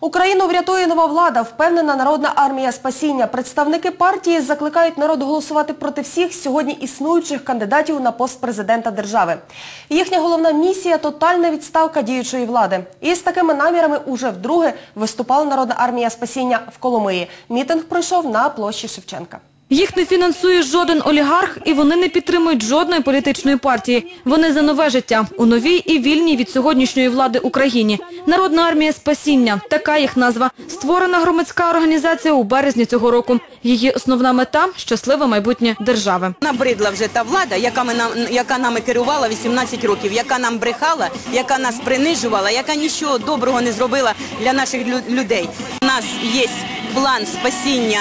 Україну врятує нова влада, впевнена Народна армія спасіння. Представники партії закликають народ голосувати проти всіх сьогодні існуючих кандидатів на пост президента держави. Їхня головна місія – тотальна відставка діючої влади. І з такими намірами уже вдруге виступала Народна армія спасіння в Коломиї. Мітинг пройшов на площі Шевченка. Їх не фінансує жоден олігарх, і вони не підтримують жодної політичної партії. Вони за нове життя у новій і вільній від сьогоднішньої влади Україні. Народна армія спасіння – така їх назва. Створена громадська організація у березні цього року. Її основна мета – щасливе майбутнє держави. Набридла вже та влада, яка, ми нам, яка нами керувала 18 років, яка нам брехала, яка нас принижувала, яка нічого доброго не зробила для наших лю- людей. У нас є план спасіння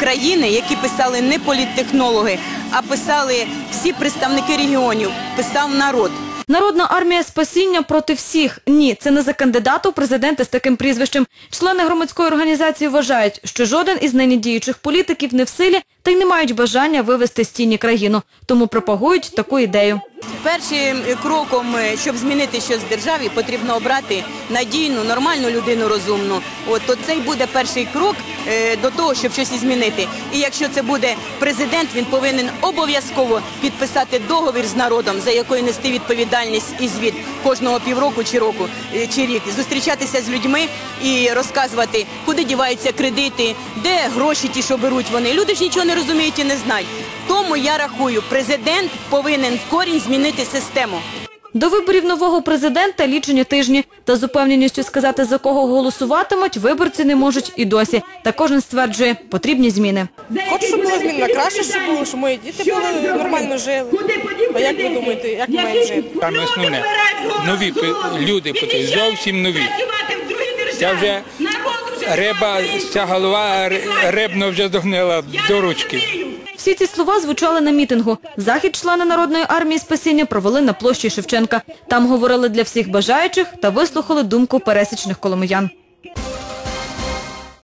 країни, які писали не політтехнологи, а писали всі представники регіонів, писав народ. Народна армія спасіння проти всіх. Ні, це не за кандидата у президенти з таким прізвищем. Члени громадської організації вважають, що жоден із нині діючих політиків не в силі та й не мають бажання вивести з тіні країну. Тому пропагують таку ідею. Першим кроком, е, щоб змінити щось в державі, потрібно обрати надійну, нормальну людину розумну. От то цей буде перший крок е, до того, щоб щось і змінити. І якщо це буде президент, він повинен обов'язково підписати договір з народом, за якою нести відповідальність і звіт кожного півроку чи року е, чи рік, зустрічатися з людьми і розказувати, куди діваються кредити, де гроші ті, що беруть вони. Люди ж нічого не розуміють і не знають. Тому я рахую, президент повинен в корінь змінити систему. До виборів нового президента лічені тижні. Та з упевненістю сказати, за кого голосуватимуть, виборці не можуть і досі. Та кожен стверджує, потрібні зміни. Хочу, щоб було змін на краще, щоб було, щоб мої діти були нормально жили. А як ви думаєте, як ми маємо жити? Саме основне, нові люди зовсім нові. Ця вже риба, ця голова рибно вже догнила до ручки. Всі ці слова звучали на мітингу. Захід члени Народної армії спасіння провели на площі Шевченка. Там говорили для всіх бажаючих та вислухали думку пересічних коломиян.